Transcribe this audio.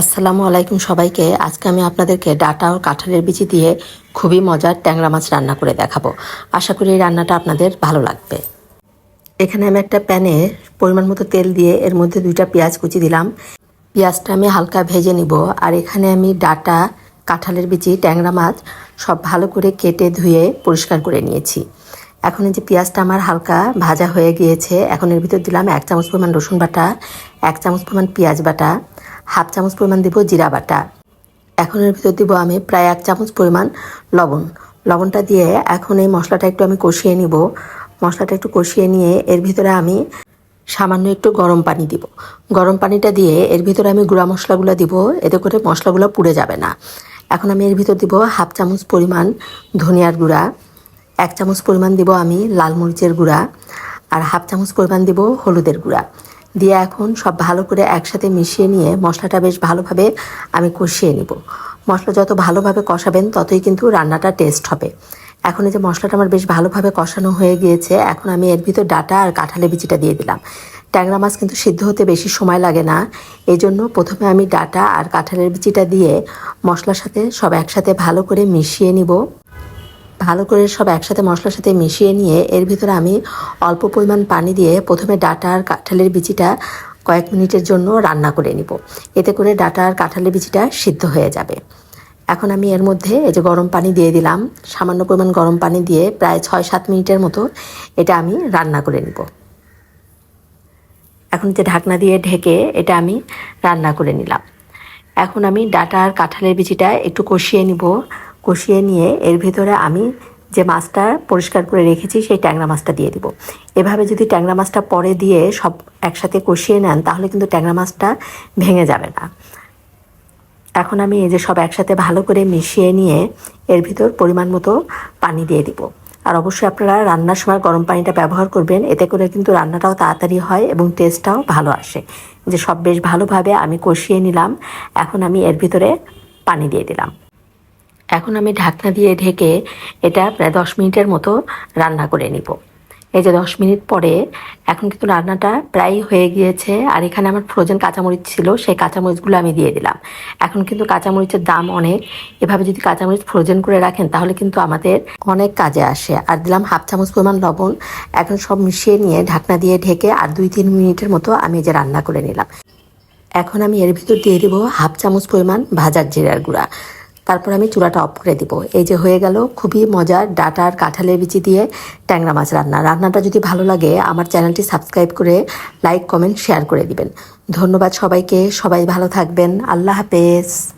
আসসালামু আলাইকুম সবাইকে। আজকে আমি আপনাদেরকে ডাটা ও কাঁঠালের বিচি দিয়ে খুবই মজার ট্যাংরা মাছ রান্না করে দেখাবো। আশা করি এই রান্নাটা আপনাদের ভালো লাগবে। এখানে আমি একটা প্যানে পরিমাণ মতো তেল দিয়ে এর মধ্যে দুইটা পেঁয়াজ কুচি দিলাম। পেঁয়াজটা আমি হালকা ভেজে নিব আর এখানে আমি ডাটা, কাঁঠালের বিচি, ট্যাংরা মাছ সব ভালো করে কেটে ধুয়ে পরিষ্কার করে নিয়েছি। এখন এই যে পেঁয়াজটা আমার হালকা ভাজা হয়ে গিয়েছে, এখন এর ভিতর দিলাম এক চামচ পরিমাণ রসুন বাটা, এক চামচ পরিমাণ পেঁয়াজ বাটা। হাফ চামচ পরিমাণ দিব জিরা বাটা। এখন এর ভিতর দিব আমি প্রায় এক চামচ পরিমাণ লবণ। লবণটা দিয়ে এখন এই মশলাটা একটু আমি কষিয়ে নিব। মশলাটা একটু কষিয়ে নিয়ে এর ভিতরে আমি সামান্য একটু গরম পানি দিব। গরম পানিটা দিয়ে এর ভিতরে আমি গুঁড়া মশলাগুলো দিব। এতে করে মশলাগুলো পুড়ে যাবে না। এখন আমি এর ভিতর দিব হাফ চামচ পরিমাণ ধনিয়ার গুঁড়া। এক চামচ পরিমাণ দিব আমি লাল মরিচের গুঁড়া। আর হাফ চামচ পরিমাণ দিব হলুদের গুঁড়া। দিয়ে এখন সব ভালো করে একসাথে মিশিয়ে নিয়ে মশলাটা বেশ ভালোভাবে আমি কষিয়ে নিব। মশলা যত ভালোভাবে কষাবেন ততই কিন্তু রান্নাটা টেস্ট হবে। এখন এই যে মশলাটা আমার বেশ ভালোভাবে কষানো হয়ে গিয়েছে, এখন আমি এর ভিতর ডাটা আর কাঁঠালের বিচিটা দিয়ে দিলাম। ট্যাংরা মাছ কিন্তু সিদ্ধ হতে বেশি সময় লাগে না এই জন্য প্রথমে আমি ডাটা আর কাঁঠালের বিচিটা দিয়ে মশলার সাথে সব একসাথে ভালো করে মিশিয়ে নিব। ভালো করে সব একসাথে মশলার সাথে মিশিয়ে নিয়ে এর ভিতরে আমি অল্প পরিমাণ পানি দিয়ে প্রথমে ডাটা আর কাঁঠালের বিচিটা কয়েক মিনিটের জন্য রান্না করে নিব। এতে করে ডাটা আর কাঁঠালের বিচিটা সিদ্ধ হয়ে যাবে। এখন আমি এর মধ্যে এই যে গরম পানি দিয়ে দিলাম, সামান্য পরিমাণ গরম পানি দিয়ে প্রায় ছয় সাত মিনিটের মতো এটা আমি রান্না করে নিব। এখন যে ঢাকনা দিয়ে ঢেকে এটা আমি রান্না করে নিলাম। এখন আমি ডাটা আর কাঁঠালের বিচিটা একটু কষিয়ে নিব। কষিয়ে নিয়ে এর ভিতরে আমি যে মাছটা পরিষ্কার করে রেখেছি, সেই ট্যাংরা মাছটা দিয়ে দিব। এভাবে যদি ট্যাংরা মাছটা পরে দিয়ে সব একসাথে কষিয়ে নেন, তাহলে কিন্তু ট্যাংরা মাছটা ভেঙে যাবে না। এখন আমি এই যে সব একসাথে ভালো করে মিশিয়ে নিয়ে এর ভিতর পরিমাণ মতো পানি দিয়ে দিব। আর অবশ্যই আপনারা রান্নার সময় গরম পানিটা ব্যবহার করবেন, এতে করে কিন্তু রান্নাটাও তাড়াতাড়ি হয় এবং টেস্টটাও ভালো আসে। যে সব বেশ ভালোভাবে আমি কষিয়ে নিলাম, এখন আমি এর ভিতরে পানি দিয়ে দিলাম। এখন আমি ঢাকনা দিয়ে ঢেকে এটা প্রায় দশ মিনিটের মতো রান্না করে নিব। এই যে দশ মিনিট পরে এখন কিন্তু রান্নাটা প্রায় হয়ে গিয়েছে আর এখানে আমার ফ্রোজেন কাঁচামরিচ ছিল, সেই কাঁচামরিচগুলো আমি দিয়ে দিলাম। এখন কিন্তু কাঁচামরিচের দাম অনেক। এভাবে যদি কাঁচামরিচ ফ্রোজেন করে রাখেন, তাহলে কিন্তু আমাদের অনেক কাজে আসে। আর দিলাম হাফ চামচ পরিমাণ লবণ। এখন সব মিশিয়ে নিয়ে ঢাকনা দিয়ে ঢেকে আর দুই তিন মিনিটের মতো আমি যে রান্না করে নিলাম। এখন আমি এর ভিতর দিয়ে দিব হাফ চামচ পরিমাণ ভাজার জিরার গুঁড়া। তারপর আমি চুলাটা অফ করে দিব। এই যে হয়ে গেল খুবই মজার ডাটা আর কাঁঠালের বিচি দিয়ে ট্যাংরা মাছ রান্না। রান্নাটা যদি ভালো লাগে, আমার চ্যানেলটি সাবস্ক্রাইব করে লাইক কমেন্ট শেয়ার করে দিবেন। ধন্যবাদ সবাইকে। সবাই ভালো থাকবেন। আল্লাহ হাফেজ।